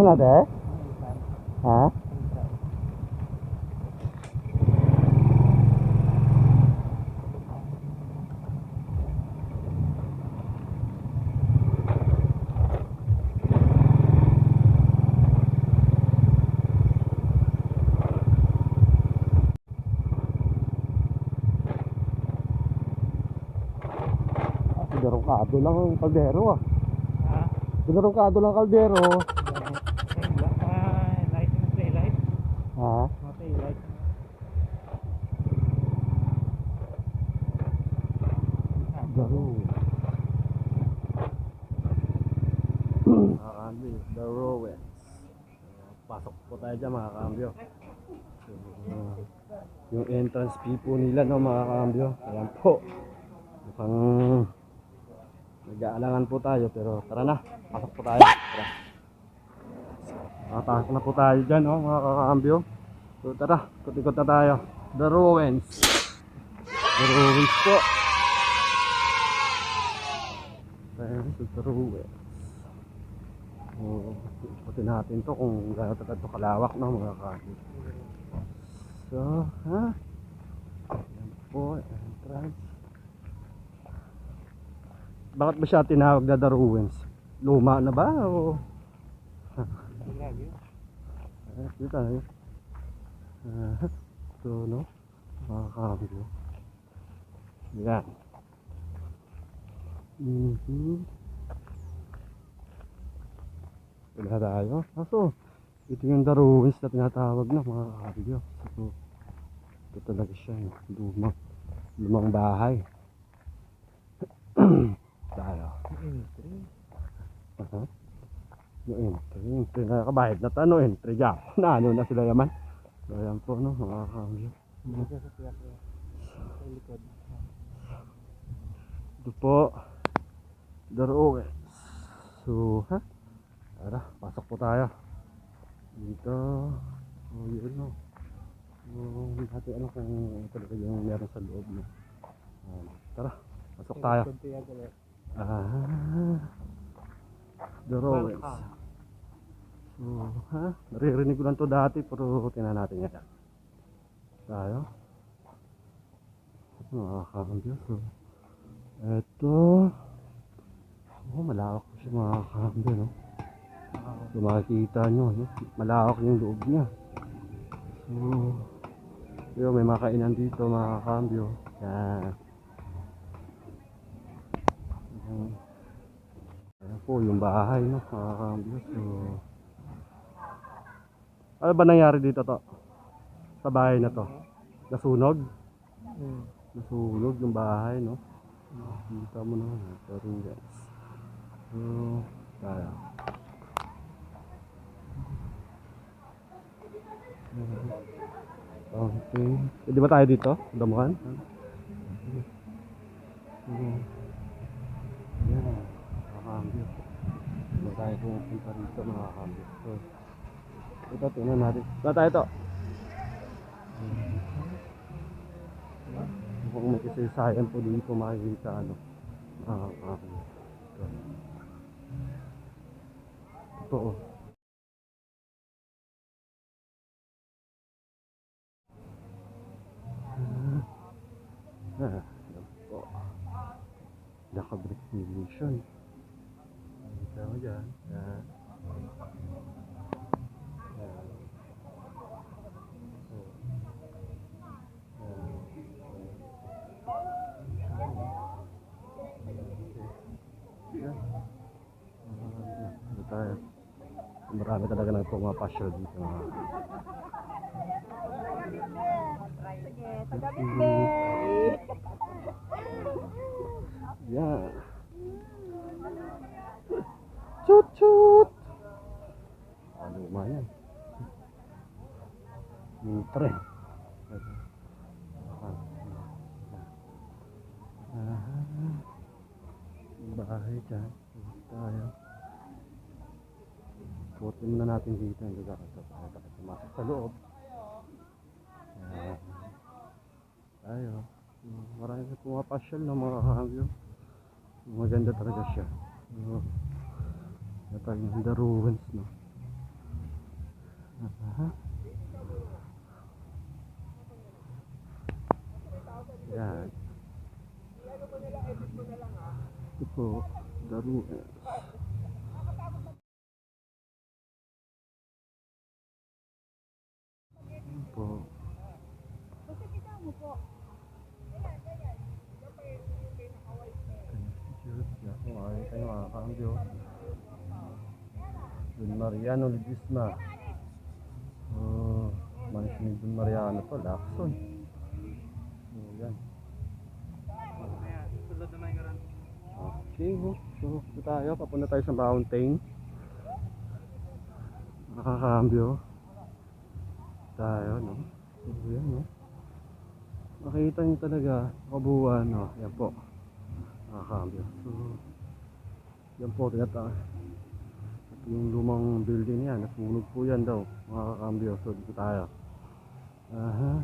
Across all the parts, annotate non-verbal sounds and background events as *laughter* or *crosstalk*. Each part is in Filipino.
mo na, te? Ha? Derongkado lang ang kaldero ah. Ha? Derongkado lang kaldero. Ah, light na tail light. Ha? Tail light. Daro. Mga kambyo, the Rowens. Pasok po tayo dyan mga kambyo. Uh, yung entrance fee po nila no mga kambyo. Ayan po. Mukhang nag-aalangan po tayo pero tara na. Pasok po tayo. Tara. Nakapasok na po tayo dyan no mga kakambyo. So tara, ikot-ikot na tayo. The Rowens. The Rowens po. Ayan, so the Rowens. So, ikutin natin to kung gano'n talaga to kalawak no mga kakambyo. So, ha? Ayan po, entrance. Bakit ba siya tinawag na The Ruins? Luma na ba? O... Grabe. Ah, dito tayo. Ah, so, no? Yan. Mhm. Wala tayo. Kaso, ito yung The Ruins na tinatawag na mga kabilo. So, ito talaga siya. eh. Lumang, lumang bahay. *clears throat* tayo. Aha. Yung entry, entry na kabayad na to, ano, entry dyan. *laughs* Na ano na sila yaman. So, ayan po, no, mga kamyo. Sa likod. Ito po, Rowens. So, ha? Tara, pasok po tayo. Dito, oh, yun, no. Yung natin ano kung talaga yung meron sa loob, no. Um, tara, pasok tayo. Ah, the Rowens. So, ha? Naririnig ko lang to dati, pero tingnan natin yan. Tayo. Makakambyo. So, eto. Oh, malawak po siya makakambyo, no? So, makikita nyo, no? Malawak yung loob niya. So, yun, may mga kainan dito, makakambyo. Yan. Yan. Ayan po, yung bahay, no? Makakambyo. So, ano ba nangyari dito to? Sa bahay na to? Nasunog? Hmm. Nasunog yung bahay, no? Kita mo na, pero guys. So, kaya. Okay. Pwede ba tayo dito? Damuhan? Okay. Yan. Nakakambyo. Hindi tayo pumunta rito nakakambyo. So, ito, tingnan natin. Ba tayo to? Mukhang may kasaysayan po dito makikita ano. Nakakambyo. Ito. Ito oh. Ah, yan po. Naka-brick mission. Kita mo dyan. Yan. Yan. Oh. Yan. Yan. Ah, Ano tayo? Marami talaga nang pumapasyo dito. Sige, taga-bigay. Yeah. Chut chut. Ano ba yan? Yung tren. Ah, bahay dyan. Tayo. Putin muna natin dito. Hindi ka kasi tayo pumasok sa loob. Ayan. Tayo. Marami na pumapasyal ng mga kahangyo. Maganda talaga siya. Uh, ito yung the ruins, no? Aha. Yan. Ito po, laro. Yan po. Yan po, ay kayo mga kambyo. Don Mariano Legisma. Oh, manis ni Don Mariano to, yan. Ayan. Okay, so tayo, papunta tayo sa mountain. Nakakambyo. Tayo, no? So, yan, no? Makita niyo talaga, kabuuan, no? Yan po. Nakakambyo. So, yan po, tinata. Yung lumang building yan, nasunog po yan daw, mga kakambyo. So, dito tayo. Aha.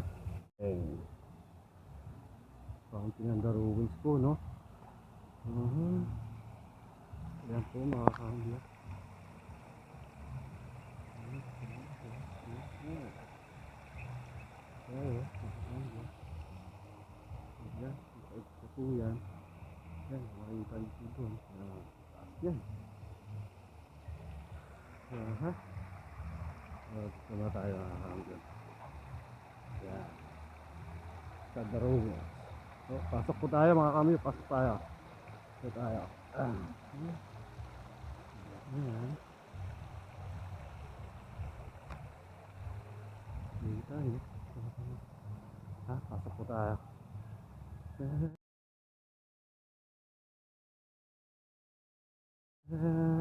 Okay. Fountain and the ruins po, no? Mhm. Yan po mga kambyo. Ayan, mga kambyo. Yan, ito po yan. Yan, makikita niyo po doon. Yan. Aha. Uh, dito na tayo kambyo. Yan. Sa Daruga. So, pasok po tayo mga kambyo, pasok tayo. Ito tayo. Ayan. Dito tayo. Ha? Pasok po tayo. *laughs*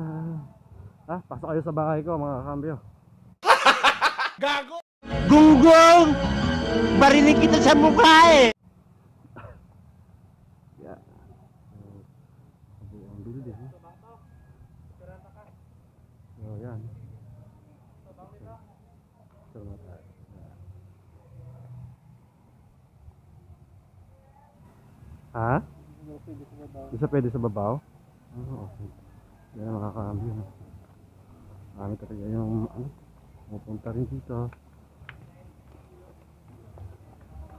Ah, pasok kayo sa bahay ko mga kambyo. *laughs* Gunggong! Barinig kita sa mukha eh! *laughs* Yeah. Kabuang building. Oh, yan. Ha? Hindi sa pwede sa babaw? Oo, okay. Yan ang makakambyo. Marami talaga yung ano, pupunta rin dito.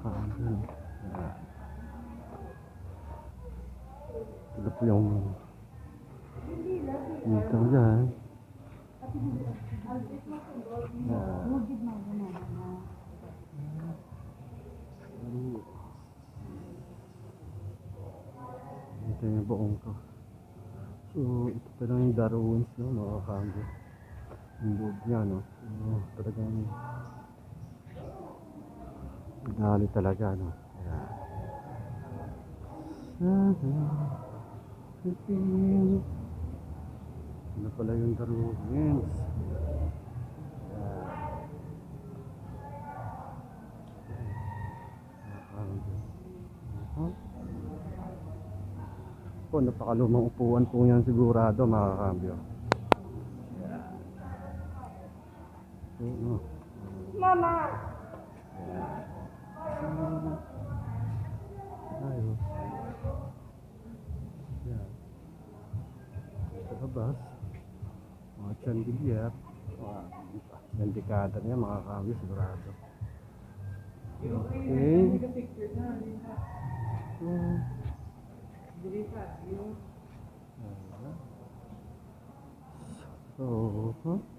Kambyo. no? Yan. Ito po yung dito dyan. Yan. Ito yung buong ko. So, ito pa lang yung Darwins, no, mga kambo. Yung loob niya, no. So, talagang dali talaga, no. Ayan. Ano pala yung Darwins? Ayan. Mga kambo. Aha. Po, napakalumang upuan po yan sigurado mga kambyo. Yeah. Oo. Mama! Ayos. Yan. Sa labas, mga chandelier. Mga yan dekada niya mga kambyo sigurado. Okay. Hmm. Ayan. So, huh?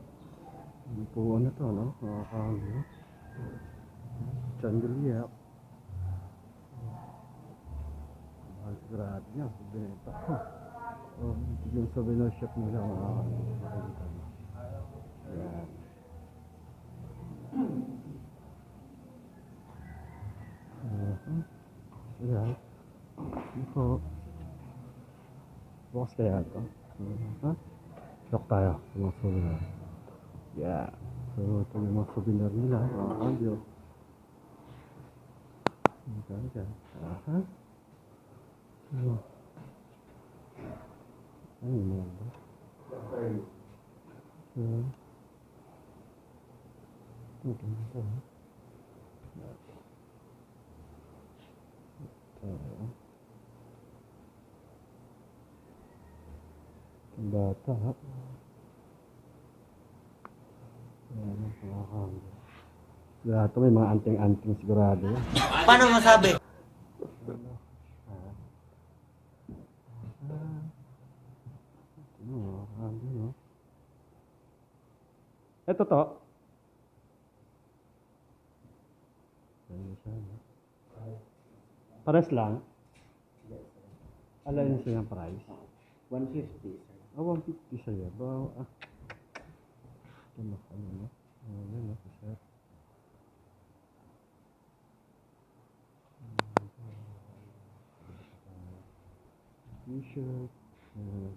Ano po ano to, no? Mga kambyo. Chandelier. Mahal sigurado niya. Binenta ko. Oh, ito yung souvenir shop nila mga kambyo. Makikita mo. Ayan. Uh-huh. Ayan. Ano po? Bukas kaya ito? Ha? Lock tayo sa mga souvenir. Yeah. So, ito yung mga souvenir nila. Mga kambyo. Ito, ito. Aha. So, ano yung mga ba? So, ito, ito. Ito. Ang bata, ha? Mga kambyo. Sigurado may mga anting-anting sigurado. Paano masabi? Ano? Ito to. Pares lang. Alayin siya ng price. 150, sir. Ah, 150 sa'yo. Ba, ah. Ito na, ano Ano na, sir. T-shirt. Uh,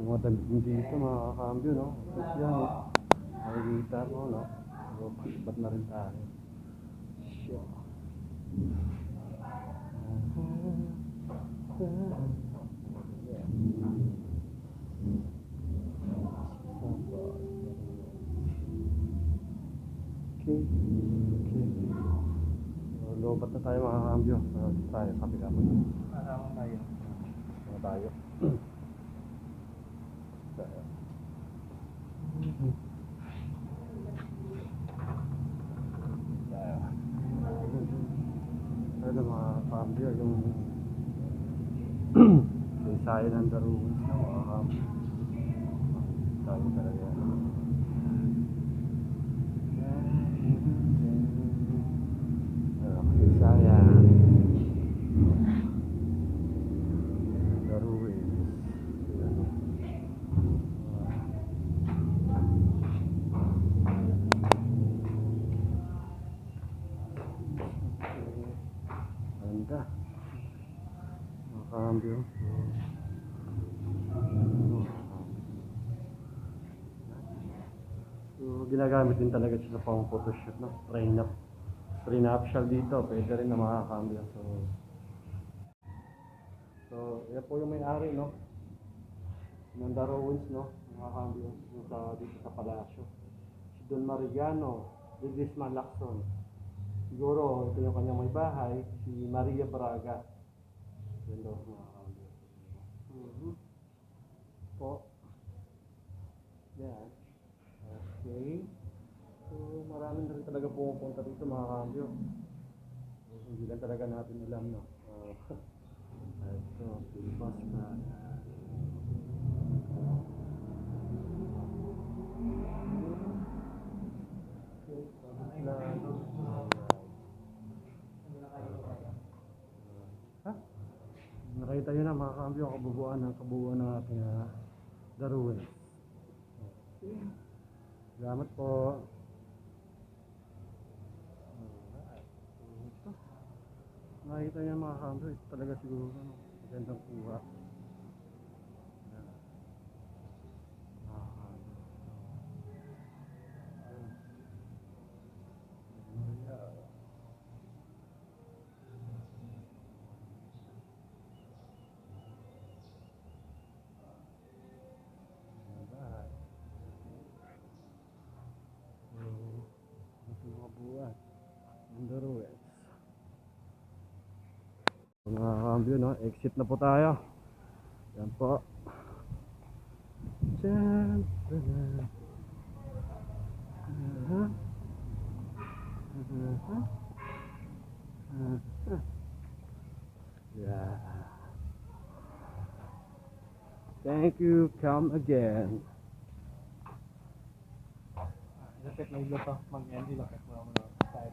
mga damit din dito, mga kakambyo, no? Tapos yan, no? Makikita mo, no? So, ba't na rin tayo? Sure. Okay. Lobat na tayo mga kambyo. So, tayo, kapila mo. Kasama tayo. Mga tayo. Tayo. Ano mga kambyo, yung *clears throat* yung sayo ng kambyo. Tayo talaga. Ganda. Makakambyo. So, ginagamit din talaga siya sa pang photoshoot, no? Train up. Train up siya dito. Pwede rin na makakambyo. So, so, yan po yung may-ari, no? Ng Darwins, no? Makakambyo. Yung sa, dito sa palasyo. Si Don Mariano. Lidisman Lacson. Siguro, ito yung kanyang may bahay, si Maria Braga. Yan daw, mga kambyo. Mhm. Po. Yan. Okay. So, marami na rin talaga pumupunta dito, mga. So, hindi lang talaga natin alam, no? Uh, *laughs* ito, Pilbas na. Ha? Nakita nyo na mga kambyo ang kabubuan ng kabuuan ng ating uh, daruin. Salamat po. Nakita nyo mga kambyo, ito talaga siguro ano, magandang kuha. Mga kambyo, no? Exit na po tayo. Yan po. Diyan. Yeah. Thank you. Come again. Lapit na to. Mag-end. Ilapit mo naman tayo.